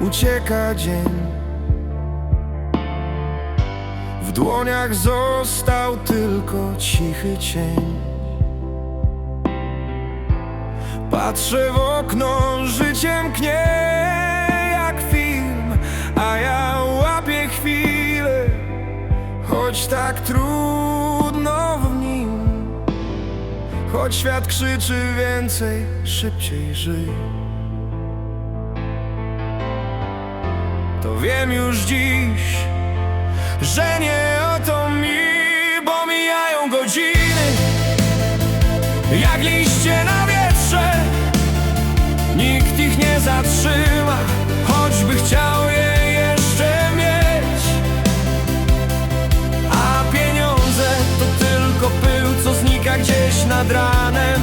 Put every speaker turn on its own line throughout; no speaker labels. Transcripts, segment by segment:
ucieka dzień. W dłoniach został tylko cichy cień. Patrzę w okno, życie mknie jak film A ja łapię chwilę, choć tak trudno w nim. Choć świat krzyczy więcej, szybciej żyj To wiem już dziś, że nie o to mi Bo mijają godziny, jak liście na wietrze Nikt ich nie zatrzyma, choćby chciał je jeszcze mieć. A pieniądze to tylko pył, co znika gdzieś nad ranem.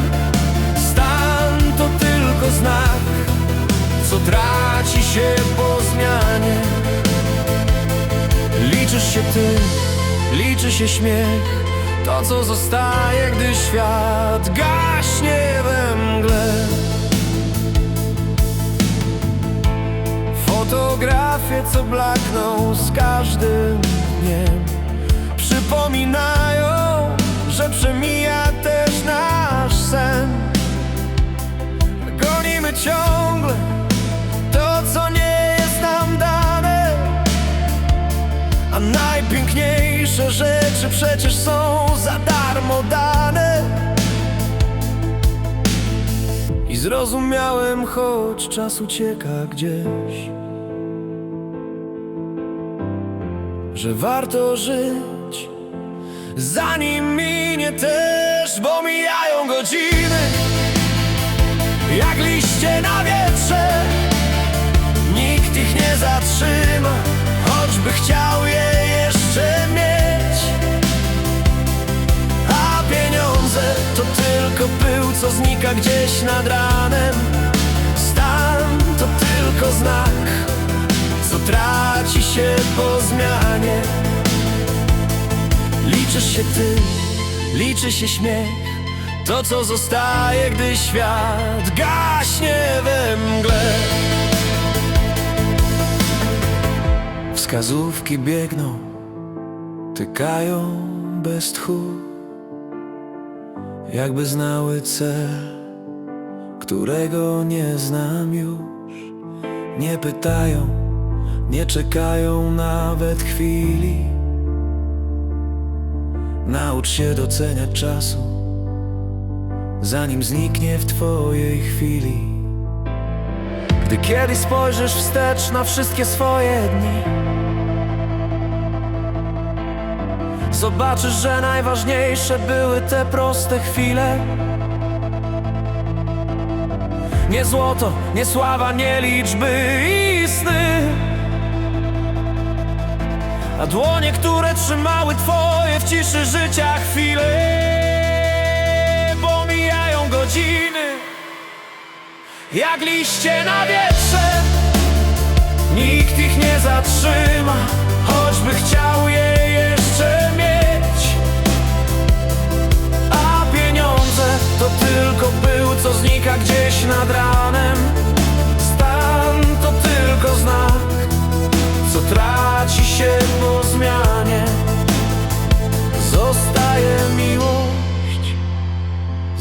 Stan to tylko znak, co traci się po Liczy się śmiech To co zostaje, gdy świat gaśnie we mgle. Fotografie, co blakną z każdym dniem Przypominają, A najpiękniejsze rzeczy przecież są za darmo dane. I zrozumiałem, choć czas ucieka gdzieś Że warto żyć Zanim minie też, bo mijają godziny. Jak liście na wietrze Nikt ich nie zatrzyma Choćby chciał je jeszcze mieć. A pieniądze to tylko pył, co znika gdzieś nad ranem. Stan to tylko znak, co traci się po zmianie. Liczysz się ty, liczy się śmiech To co zostaje, gdy świat gaśnie we mgle Wskazówki biegną, tykają bez tchu. Jakby znały cel, którego nie znam już. Nie pytają, nie czekają nawet chwili. Naucz się doceniać czasu, zanim zniknie w twojej chwili. Gdy kiedyś spojrzysz wstecz na wszystkie swoje dni, zobaczysz, że najważniejsze były te proste chwile. Nie złoto, nie sława, nie liczby i sny. A dłonie, które trzymały twoje w ciszy życia chwile Bo mijają godziny Jak liście na wietrze Nikt ich nie zatrzyma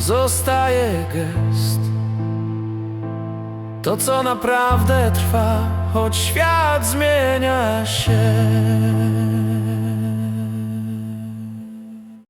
zostaje gest. To co naprawdę trwa, choć świat zmienia się